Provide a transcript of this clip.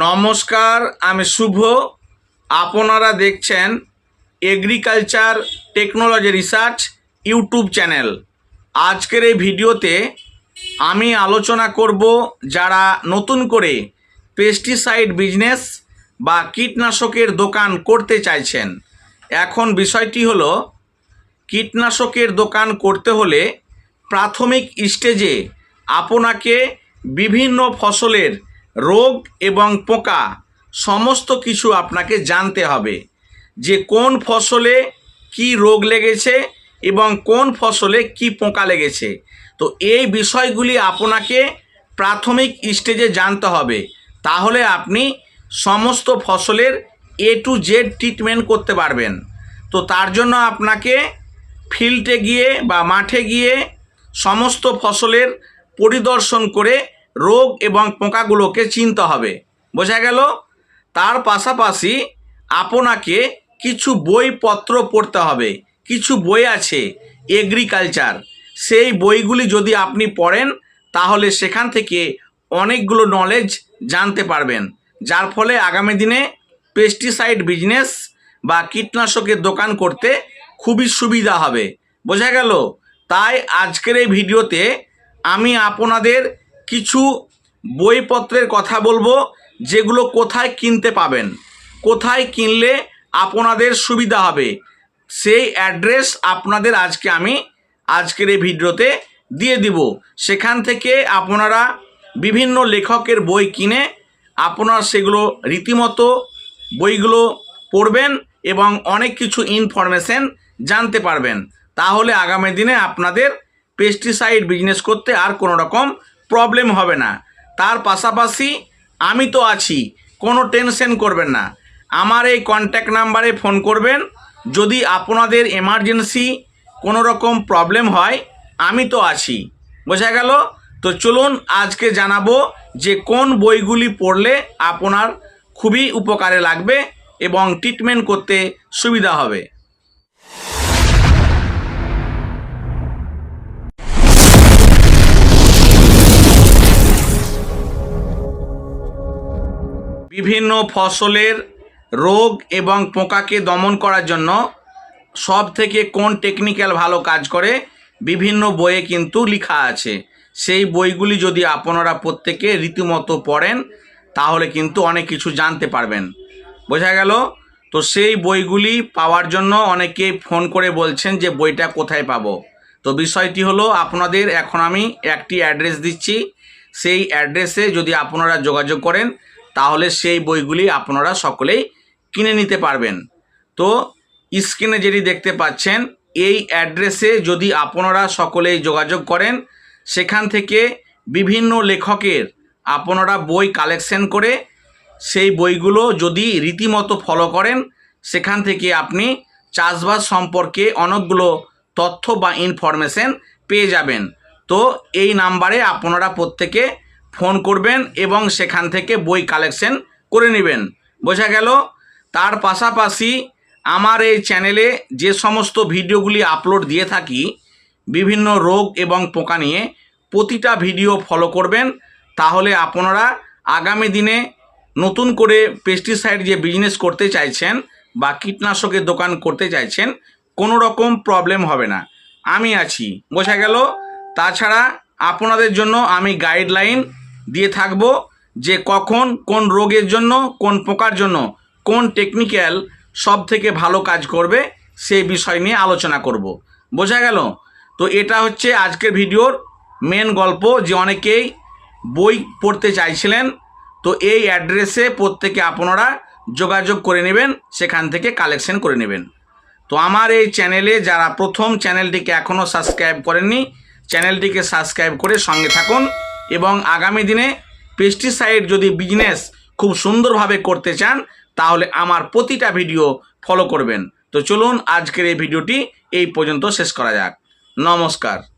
নমস্কার, আমি শুভ। আপনারা দেখছেন agriculture technology research YouTube channel আজকের এই ভিডিওতে আমি আলোচনা করব যারা নতুন করে পেস্টিসাইড বিজনেস বা কীটনাশকের দোকান করতে চাইছেন। এখন বিষয়টি হলো, কীটনাশকের দোকান করতে হলে প্রাথমিক স্টেজে আপনাকে বিভিন্ন ফসলের রোগ এবং পোকা, সমস্ত কিছু আপনাকে জানতে হবে যে কোন ফসলে কি রোগ লেগেছে এবং কোন ফসলে কি পোকা লেগেছে। তো এই বিষয়গুলি আপনাকে প্রাথমিক স্টেজে জানতে হবে। তাহলে আপনি সমস্ত ফসলের এ টু জেড ট্রিটমেন্ট করতে পারবেন। তো তার জন্য আপনাকে ফিল্ডে গিয়ে বা মাঠে গিয়ে সমস্ত ফসলের পরিদর্শন করে রোগ এবং পোকাগুলোকে চিনতে হবে। বোঝা গেল? তার পাশাপাশি আপনাকে কিছু বইপত্র পড়তে হবে। কিছু বই আছে এগ্রিকালচার সেই বইগুলি যদি আপনি পড়েন, তাহলে সেখান থেকে অনেকগুলো নলেজ জানতে পারবেন। যার ফলে আগামী দিনে পেস্টিসাইড বিজনেস বা কীটনাশকের দোকান করতে খুবই সুবিধা হবে। বোঝা গেল? তাই আজকের এই ভিডিওতে আমি আপনাদের কিছু বইপত্রের কথা বলব, যেগুলো কোথায় কিনতে পাবেন। কোথায় কিনলে আপনাদের সুবিধা হবে। সেই অ্যাড্রেস আপনাদের আজকে আমি আজকের এই ভিডিওতে দিয়ে দিব। সেখান থেকে আপনারা বিভিন্ন লেখকের বই কিনে আপনারা সেগুলো রীতিমতো বইগুলো পড়বেন এবং অনেক কিছু ইনফরমেশন জানতে পারবেন। তাহলে আগামী দিনে আপনাদের পেস্টিসাইড বিজনেস করতে আর কোনো রকম প্রবলেম হবে না। তার পাশাপাশি আমি তো আছি, কোনো টেনশন করবেন না। আমার এই কন্ট্যাক্ট নাম্বারে ফোন করবেন। যদি আপনাদের এমার্জেন্সি কোনো রকম প্রবলেম হয়, আমি তো আছি। বোঝা গেল? তো চলুন আজকে জানাব যে কোন বইগুলি পড়লে আপনার খুবই উপকারে লাগবে এবং ট্রিটমেন্ট করতে সুবিধা হবে। বিভিন্ন ফসলের রোগ এবং পোকাকে দমন করার জন্য সব থেকে কোন টেকনিক্যাল ভালো কাজ করে, বিভিন্ন বইয়ে কিন্তু লেখা আছে। সেই বইগুলি যদি আপনারা প্রত্যেকে রীতিমতো পড়েন, তাহলে কিন্তু অনেক কিছু জানতে পারবেন। বোঝা গেল? তো সেই বইগুলি পাওয়ার জন্য অনেকে ফোন করে বলছেন যে বইটা কোথায় পাবো। তো বিষয়টি হলো আপনাদের, এখন আমি একটি অ্যাড্রেস দিচ্ছি। সেই অ্যাড্রেসে যদি আপনারা যোগাযোগ করেন তাহলে সেই বইগুলি আপনারা সকলেই কিনে নিতে পারবেন। তো স্ক্রিনে যেটি দেখতে পাচ্ছেন, এই অ্যাড্রেসে যদি আপনারা সকলেই যোগাযোগ করেন, সেখান থেকে বিভিন্ন লেখকের আপনারা বই কালেকশন করে সেই বইগুলো যদি রীতিমতো ফলো করেন, সেখান থেকে আপনি চাষবাস সম্পর্কে অনেকগুলো তথ্য বা ইনফরমেশন পেয়ে যাবেন। তো এই নাম্বারে আপনারা প্রত্যেকে ফোন করবেন এবং সেখান থেকে বই কালেকশন করে নেবেন। বোঝা গেল? তার পাশাপাশি আমার এই চ্যানেলে যে সমস্ত ভিডিওগুলি আপলোড দিয়ে থাকি, বিভিন্ন রোগ এবং পোকা নিয়ে প্রতিটা ভিডিও ফলো করবেন। তাহলে আপনারা আগামী দিনে নতুন করে পেস্টিসাইড যে বিজনেস করতে চাইছেন বা কীটনাশকের দোকান করতে চাইছেন, কোনো রকম প্রবলেম হবে না। আমি আছি। বোঝা গেল? তাছাড়া আপনাদের জন্য আমি গাইডলাইন দিয়ে থাকব যে কখন কোন রোগের জন্য, কোন পোকার জন্য, কোন টেকনিক্যাল সব থেকে ভালো কাজ করবে সেই বিষয় নিয়ে আলোচনা করব। বোঝা গেল? তো এটা হচ্ছে আজকের ভিডিওর মেন গল্প যে অনেকেই বই পড়তে চাইছিলেন। তো এই অ্যাড্রেসে প্রত্যেকে আপনারা যোগাযোগ করে নেবেন, সেখান থেকে কালেকশন করে নেবেন। তো আমার এই চ্যানেলে যারা প্রথম চ্যানেলটিকে এখনও সাবস্ক্রাইব করেননি, চ্যানেলটিকে সাবস্ক্রাইব করে সঙ্গে থাকুন। এবং আগামী দিনে পেস্টিসাইড যদি বিজনেস খুব সুন্দরভাবে করতে চান, তাহলে আমার প্রতিটা ভিডিও ফলো করবেন। তো চলুন আজকের এই ভিডিওটি এই পর্যন্ত শেষ করা যাক। নমস্কার।